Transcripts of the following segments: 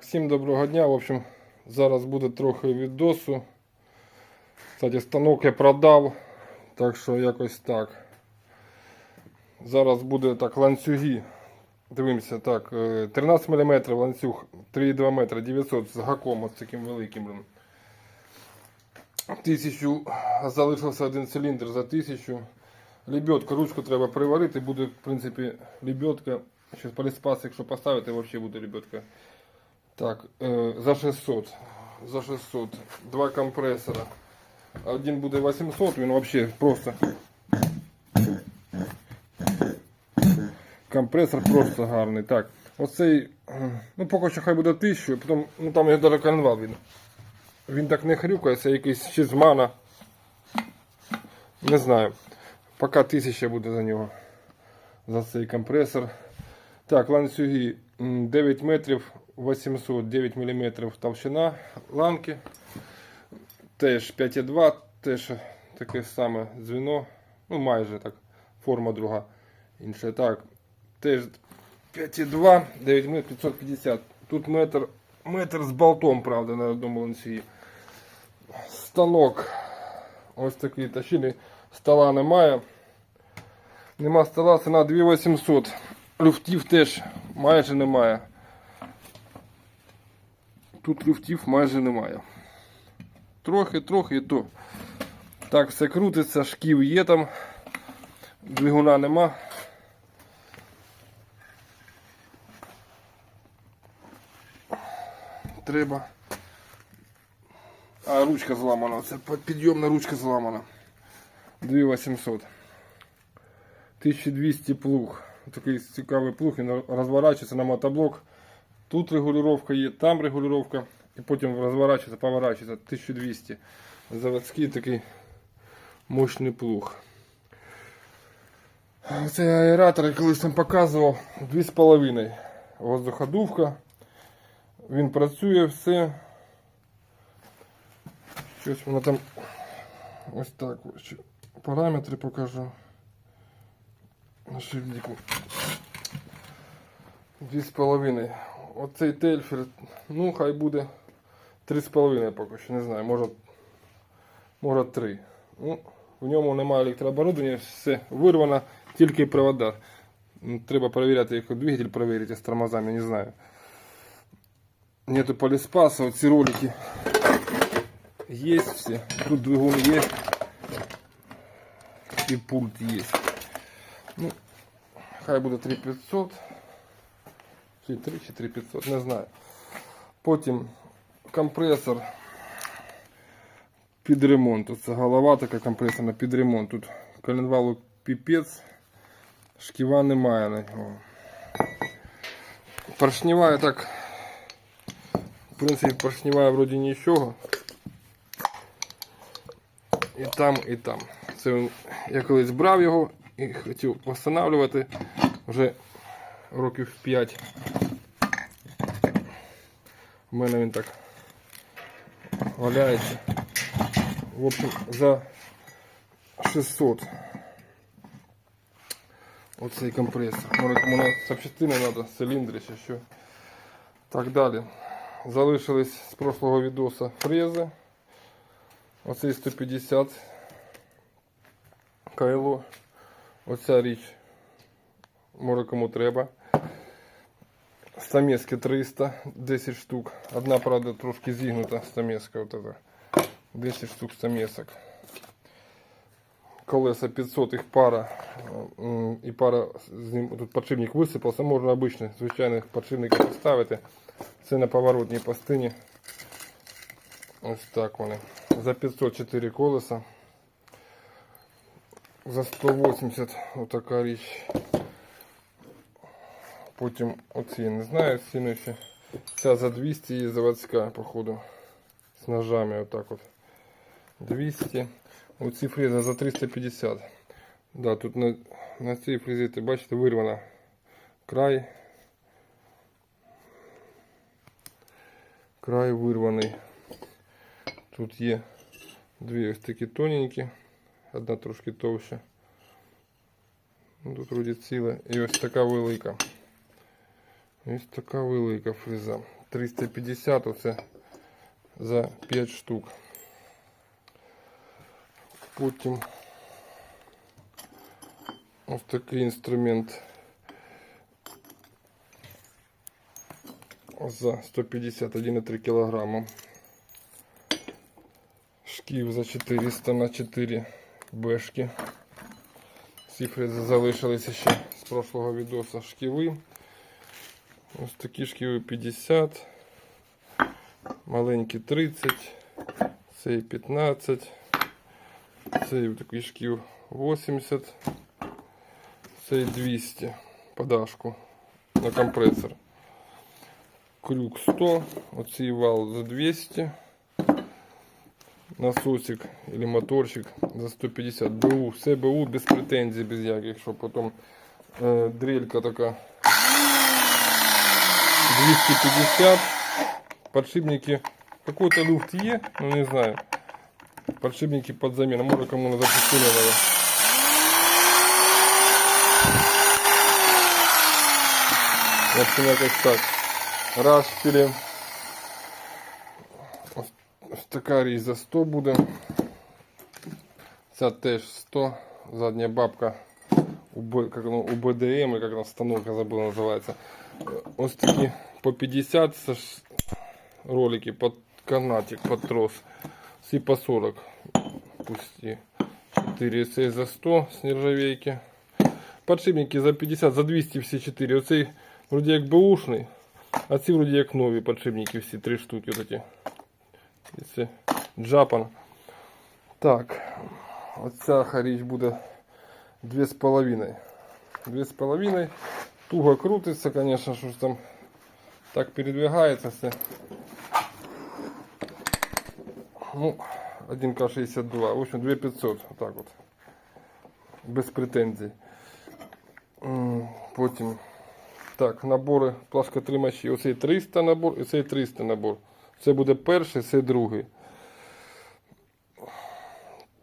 всім доброго дня. В общем, зараз буде трохи відосу. Кстати, станок я продав, так що якось так. Зараз буде так ланцюги. Дивимося, так, е, 13 мм ланцюг, 3,2 метра, 900 з гаком ось таким великим. Тисячу, залишився один циліндр за тисячу. Лебедка, ручку треба приварити, буде, в принципі, лебедка. Зараз поліспас, якщо поставити, взагалі буде лебедка. Так, е, за 600. За 600. Два компресора. Один буде 800, він взагалі просто. Компресор просто гарний. Так, оцей, ну поки що хай буде 1000, потім, ну там його навіть коленвал видно. Він так не хрюкає, це якийсь ще з мана. Не знаю. Поки 1000 буде за нього. За цей компресор. Так, ланцюги 9 метрів 800, 9 мм толщина ланки. Теж 5,2, теж таке саме дзвіно. Ну майже так. Форма друга. Інша. Так. Теж 5,2, 9 метрів 550. Тут метр, метр з болтом, правда, на одному ланцюгі. Станок. Ось такий тащили. Стола немає. Нема стола, ціна 2800. Люфтів теж майже немає. Тут люфтів майже немає. Трохи, трохи і то. Так, все крутиться, шків є там. Двигуна нема. Треба. А ручка зламана. Це підйомна ручка зламана. 2800. 1200 плуг. Такий цікавий плуг, він розворачується на мотоблок. Тут регулювання є, там регулювання. І потім розворачується, поворачується. 1200. Заводський такий мощний плуг. Цей аератор я колись там показував 2,5 воздуходувка. Він працює все. Щось воно там ось так. ось. Параметри покажу. На шильнику. Дві з половиною. Оцей тельфер, ну хай буде три з половиною поки що, не знаю, може, може три. Ну, в ньому немає електрооборудовання, все вирвано, тільки провода. Треба перевіряти, як двигатель перевірити з тормозами, не знаю. Нету полиспаса, оці ролики есть все. Тут двигун есть. И пульт есть. Ну, хай буде 3500. Чи 3 чи 3500, не знаю. Потім компресор під ремонт. Тут це голова така компресорна під ремонт. Тут коленвалу піпець. Шківа немає на нього. Поршнева так. В принципі, поршнева вроді нічого. І там, і там. Це я колись брав його і хотів встановлювати вже років 5. У мене він так валяється. В общем, за 600. Оцей компресор. Може, запчастини треба, циліндри чи що. Так далі. Залишились з прошлого відоса фрези. Оцей 150 кайло. Оця річ. Може кому треба. Стамески 300, 10 штук. Одна, правда, трошки зігнута стамеска. Вот это. 10 штук стамесок. Колеса 500, їх пара. І пара з ним. Тут подшипник висипався. Можна обичний, звичайних подшипників поставити. Це на поворотній постині. Ось так вони. За 504 колеса. За 180 отака річ. Потім оці, не знаю, ціни ще. Ця за 200 є заводська, походу. З ножами отак от. 200. Оці фрези за 350. Да, тут на, на цій фрезі, ти бачите, вирвана край. Край вирваний. Тут є дві ось такі тоненькі, одна трошки товща. Ну, Тут вроді ціле. І ось така велика. Ось така велика фреза. 350 оце за 5 штук. Потім ось такий інструмент за 151,3 кг. Шків за 400 на 4 бешки. Цифри залишилися ще з прошлого відоса шківи. Ось такі шківи 50, маленькі 30, цей 15, цей такий шків 80, цей 200 подашку на компресор. Крюк 100, оцей вал за 200, насосик или моторчик за 150. БУ, все БУ без претензій, без яких, що потім е, дрелька така 250. Подшипники. Какой-то люфт є, ну не знаю. Подшипники под замену. Може кому на запустили надо. В общем, якось так. Распілі. Ось, ось така річ за 100 буде. Ця теж 100. Задня бабка у, Б, как оно, у БДМ, или как она станок, я забыл называется. Ось такі по 50 це ролики под канатик, под трос. Всі по 40. Пусти. 4 цей за 100 з нержавейки. Подшипники за 50, за 200 всі 4. Оцей вроді як беушний, а ці вроді як нові подшипники всі, 3 штуки. Вот эти. Це Джапан. Так, оця харіч буде 2,5. 2,5. Туго крутится, конечно, что там так передвигается все. Ну, 1К62. В общем, 2500. Вот так вот. Без претензій. Потім. Так, набори плашкотримачі. Оцей 300 набор і цей 300 набор. Це буде перший, це другий.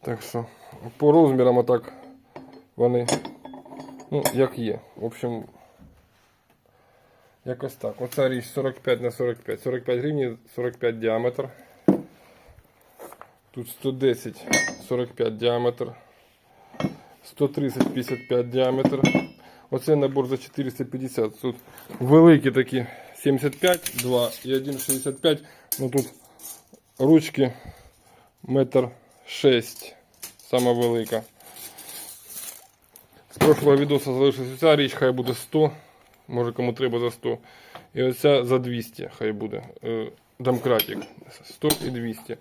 Так що, по розмірам отак вони, ну, як є. В общем, якось так. Оця річ 45 на 45. 45 гривень, 45 діаметр. Тут 110, 45 діаметр. 130, 55 діаметр. Оце набор за 450. Тут великі такі 75, 2 і 1,65. Ну тут ручки метр 6. Сама велика. З прошлого відео залишилася ця річ, хай буде 100. Може кому треба за 100. І оця за 200 хай буде. Е, Домкратик. 100 і 200.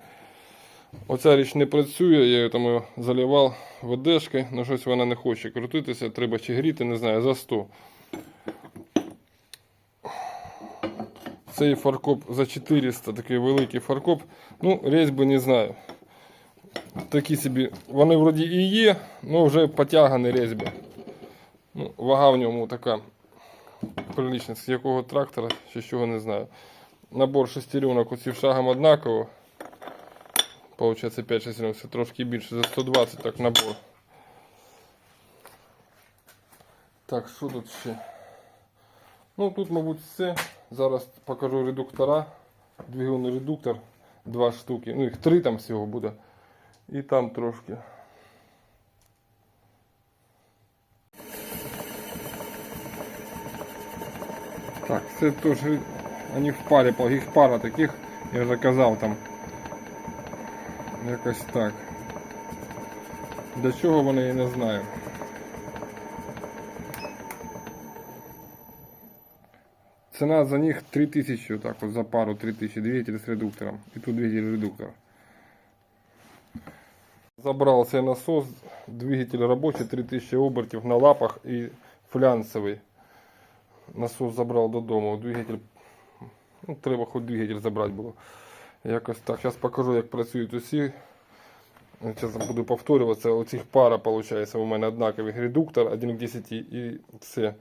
Оця річ не працює, я її там заливав ведешки, але щось вона не хоче крутитися, треба чи гріти, не знаю, за 100. Цей фаркоп за 400, такий великий фаркоп. Ну, різьби не знаю. Такі собі, вони вроді і є, але вже потягані різьби. Ну, вага в ньому така прилична, з якого трактора, чи з чого не знаю. Набор шестеренок оці шагом однаково. Получається 5 шестеренок, це трошки більше, за 120 так набор. Так, що тут ще? Ну тут, мабуть, все. Зараз покажу редуктора. Двигунний редуктор. Два штуки. Ну їх три там всього буде. І там трошки. це теж вони в парі, їх пара таких, я вже казав там. Якось так. Для чого вони я не знаю. Ціна за них 3000, так от за пару 3000, двигатель з редуктором. І тут двигатель редуктор. Забрал цей насос, двигатель робочий, 3000 обертів на лапах і флянцевий. Насос забрав додому. Двигатель, ну, треба хоч двигатель забрати було. Якось так. Зараз покажу, як працюють усі. Зараз буду повторюватися. У цих пара, виходить, у мене однаковий редуктор 1 к 10 і це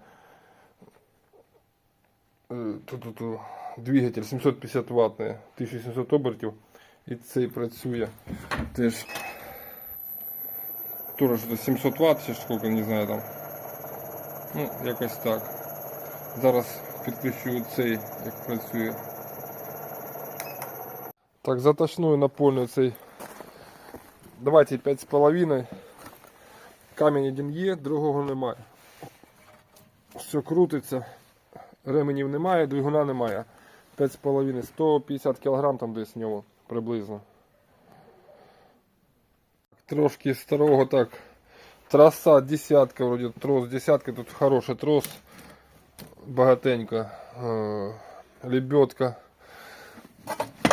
е, ту-ту-ту, двигатель 750 ваттний, 1700 обертів. І цей працює теж що 700 Вт, чи скільки, не знаю там. Ну, якось так. Зараз підключу цей, як працює. Так, заточную напольную цей. Давайте 5,5. Камінь один є, другого немає. Все крутиться. Ременів немає, двигуна немає. 5,5, 150 кг там десь в нього приблизно. Трошки старого так. Траса десятка, вроде трос десятка, тут хороший трос Багатенько. Е, Лебедка.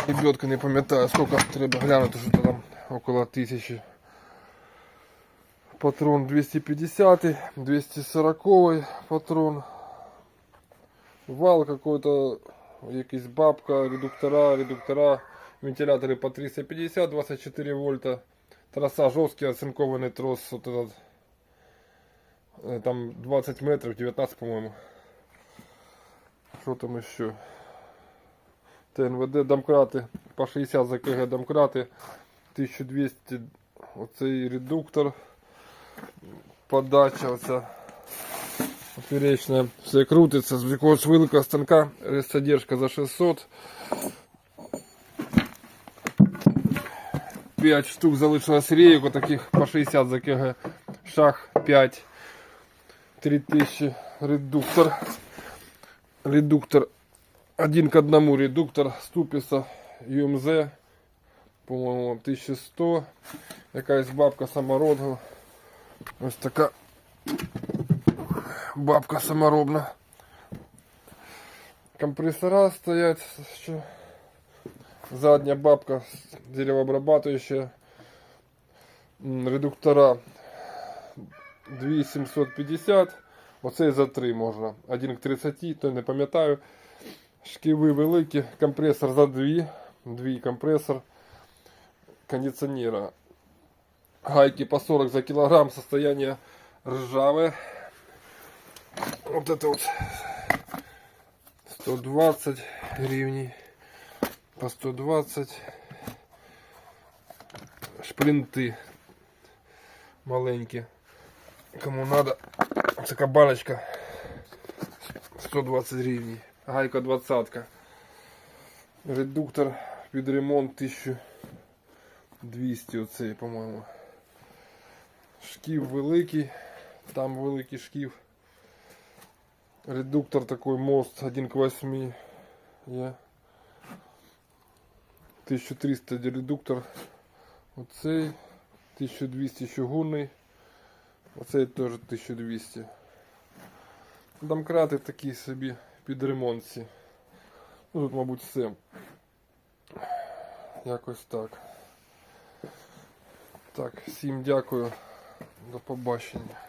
Лебедка не пам'ятаю, сколько треба глянути, що там около тисячі. Патрон 250, 240 патрон. Вал какой-то, якийсь бабка, редуктора, редуктора, вентиляторы по 350, 24 вольта. Трасса жесткий оцинкованный трос, вот этот, э, там 20 метров, 19 по-моему. Что там еще? ТНВД домкрати по 60 за КГ домкрати, 1200 оцей редуктор, подача оця поперечна, все крутиться, з якогось станка, задержка за 600. 5 штук залишилось рейок, таких по 60 за КГ, шаг 5, 3000 редуктор, редуктор один к одному редуктор ступиса UMZ, по-моєму, 1100. Якась бабка самородна. Ось така бабка саморобна. Компрессора стоять ще. Задня бабка деревообрабатуюча. М, Редуктора 2750. Оцей за 3 можна. Один к 30, то не пам'ятаю. Шківи великі, компресор за 2, дві компресор кондиціонера. Гайки по 40 за килограмм, состояние ржавое. Вот это вот 120 гривней по 120 шпринты маленькие. Кому надо, такая баночка 120 гривней. Гайка 20. Редуктор під ремонт 1200 оцей, по-моєму. Шків великий, там великий шків. Редуктор такой мост 1 к 8 є. 1300 редуктор. Оцей 1200 чугунний. Оцей теж 1200. Домкрати такі собі під ремонтці. Ну, тут, мабуть, все. Якось так. Так, всім дякую. До побачення.